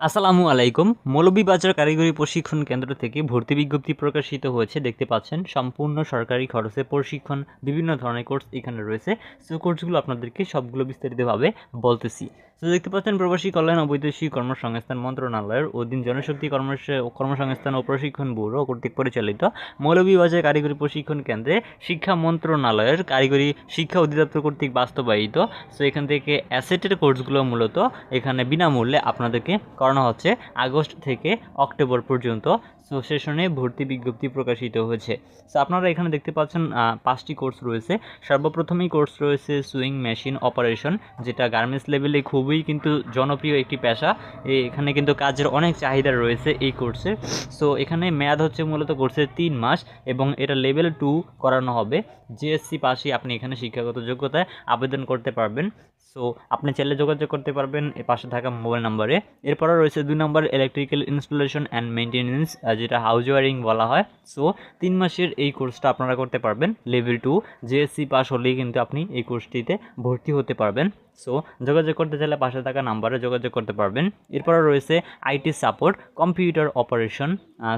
আসসালামু আলাইকুম। মৌলভীবাজার কারিগরি প্রশিক্ষণ কেন্দ্র থেকে ভর্তি বিজ্ঞপ্তি প্রকাশিত হয়েছে। দেখতে পাচ্ছেন, সম্পূর্ণ সরকারি খরচে প্রশিক্ষণ বিভিন্ন ধরনের কোর্স এখানে রয়েছে। সো কোর্সগুলো আপনাদেরকে সবগুলো বিস্তারিতভাবে বলতেছি। তো দেখতে পাচ্ছেন প্রবাসী কল্যাণ ও বৈদেশিক কর্মসংস্থান মন্ত্রণালয়ের অধীন জনশক্তি কর্ম কর্মসংস্থান ও প্রশিক্ষণ ব্যুরো কর্তৃক পরিচালিত মৌলভীবাজার কারিগরি প্রশিক্ষণ কেন্দ্রে শিক্ষা মন্ত্রণালয়ের কারিগরি শিক্ষা অধিদপ্তর কর্তৃক বাস্তবায়িত। সো এখান থেকে অ্যাসেটের কোর্সগুলো মূলত এখানে বিনামূল্যে আপনাদেরকে করানো হচ্ছে আগস্ট থেকে অক্টোবর পর্যন্ত। সো সেশনে ভর্তি বিজ্ঞপ্তি প্রকাশিত হয়েছে। সো আপনারা এখানে দেখতে পাচ্ছেন পাঁচটি কোর্স রয়েছে। সর্বপ্রথমেই কোর্স রয়েছে সুইং মেশিন অপারেশন, যেটা গার্মেন্টস লেভেলে খুবই কিন্তু জনপ্রিয় একটি পেশা। এখানে কিন্তু কাজের অনেক চাহিদা রয়েছে এই কোর্সে। সো, এখানে মেয়াদ হচ্ছে মূলত কোর্সের তিন মাস এবং এটা লেভেল টু করানো হবে। জিএসসি পাশে আপনি এখানে শিক্ষাগত যোগ্যতায় আবেদন করতে পারবেন। সো, আপনি চাইলে যোগাযোগ করতে পারবেন পাশে থাকা মোবাইল নাম্বারে। এরপরে রয়েছে দুই নম্বর ইলেকট্রিক্যাল ইনস্টলেশন অ্যান্ড মেনটেন্যান্স যেটা হাউজ ওয়ারিং বলা হয়। সো, তিন মাসের এই কোর্সটা আপনারা করতে পারবেন। লেভেল টু জেএসসি পাস হলেই কিন্তু আপনি এই কোর্সটিতে ভর্তি হতে পারবেন। সো যোগাযোগ করতে চাইলে পাশে থাকা নাম্বারে যোগাযোগ করতে পারবেন। এরপরে রয়েছে IT support computer operation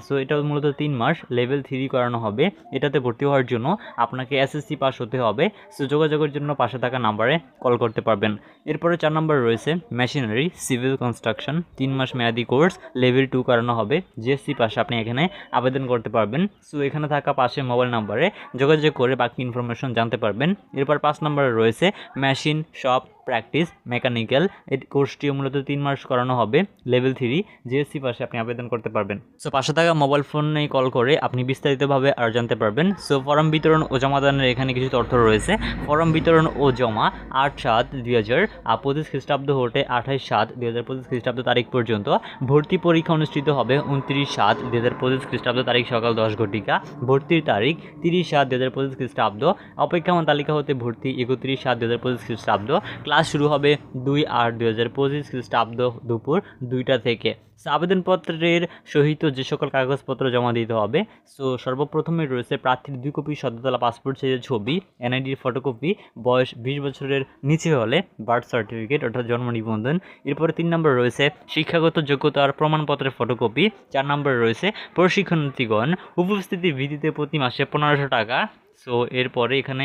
so এটা মূলত তিন মাস লেভেল থ্রি করানো হবে। এটাতে ভর্তি হওয়ার জন্য আপনাকে এসএসসি পাস হতে হবে। সো যোগাযোগের জন্য পাশে থাকা নাম্বারে কল করতে পারবেন। এরপরে চার নাম্বার রয়েছে মেশিনারি সিভিল কনস্ট্রাকশন তিন মাস মেয়াদি কোর্স লেভেল টু করানো হবে। জিএসসি পাশে আপনি এখানে আবেদন করতে পারবেন। সো এখানে থাকা পাশে মোবাইল নাম্বারে যোগাযোগ করে বাকি ইনফরমেশন জানতে পারবেন। এরপর পাঁচ নম্বরে রয়েছে মেশিন শপ প্র্যাকটিস মেকানিক্যাল এই কোর্সটিও মূলত তিন মাস করানো হবে লেভেল থ্রি জিএসসি পাশে আপনি আবেদন করতে পারবেন। সো পাশে থাকা মোবাইল ফোনে কল করে আপনি বিস্তারিতভাবে আর জানতে পারবেন। সো ফর্ম বিতরণ ও জমাদানের এখানে কিছু তথ্য রয়েছে। ফর্ম বিতরণ ও জমা আট সাত দুই হাজার পঁচিশ খ্রিস্টাব্দ হতে আঠাশ সাত দুই হাজার পঁচিশ খ্রিস্টাব্দ তারিখ পর্যন্ত। ভর্তি পরীক্ষা অনুষ্ঠিত হবে উনত্রিশ সাত দুই হাজার পঁচিশ খ্রিস্টাব্দ তারিখ সকাল দশ ঘটিকা। ভর্তির তারিখ তিরিশ সাত দুই হাজার পঁচিশ খ্রিস্টাব্দ। অপেক্ষমান তালিকা হতে ভর্তি একত্রিশ সাত দুই হাজার পঁচিশ খ্রিস্টাব্দ। ক্লাস শুরু হবে দুই আট দুই হাজার পঁচিশ খ্রিস্টাব্দ দুপুর দুইটা থেকে। আবেদনপত্রের সহিত যে সকল কাগজপত্র জমা দিতে হবে সো সর্বপ্রথমে রয়েছে প্রার্থীর দুই কপি সদ্যতলা পাসপোর্ট সাইজের ছবি এনআইডির ফটোকপি বয়স বিশ বছরের নিচে হলে বার্থ সার্টিফিকেট অর্থাৎ জন্ম নিবন্ধন। এরপরে তিন নম্বর রয়েছে শিক্ষাগত যোগ্যতার প্রমাণপত্রের ফটোকপি চার নম্বরে রয়েছে প্রশিক্ষণার্থীগণ, উপস্থিতির ভিত্তিতে প্রতি মাসে পনেরোশো টাকা সো এরপরে এখানে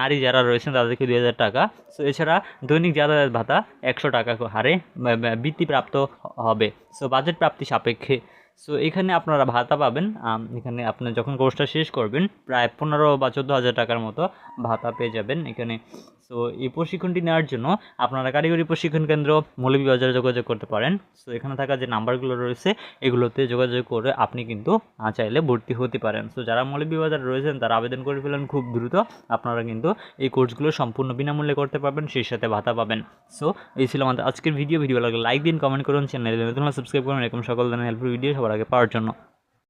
নারী যারা রয়েছেন তাদেরকে দুই হাজার টাকা। সো এছাড়া দৈনিক যাতায়াত ভাতা একশো টাকা হারে বৃত্তি প্রাপ্ত বৃত্তিপ্রাপ্ত হবে। সো বাজেট প্রাপ্তি সাপেক্ষে। সো এখানে আপনারা ভাতা পাবেন এখানে আপনার যখন কোর্সটা শেষ করবেন, প্রায় পনেরো বা চোদ্দ হাজার টাকার মতো ভাতা পেয়ে যাবেন। এখানে সো এই প্রশিক্ষণটি নেওয়ার জন্য আপনারা কারিগরি প্রশিক্ষণ কেন্দ্র মৌলভীবাজারে যোগাযোগ করতে পারেন। সো এখানে থাকা যে নাম্বারগুলো রয়েছে, এগুলোতে যোগাযোগ করে আপনি কিন্তু চাইলে ভর্তি হতে পারেন। সো যারা মৌলভীবাজারে রয়েছেন, তারা আবেদন করে ফেলেন খুব দ্রুত। আপনারা কিন্তু এই কোর্সগুলো সম্পূর্ণ বিনামূল্যে করতে পারবেন, সেই সাথে ভাতা পাবেন। সো এই ছিল আমাদের আজকের ভিডিও। ভিডিও লাগলে লাইক দিন, কমেন্ট করুন, চ্যানেলে নতুন সাবস্ক্রাইব করুন। এরকম সকল ধরনের হেল্পফুল ভিডিও সবার আগে পাওয়ার জন্য।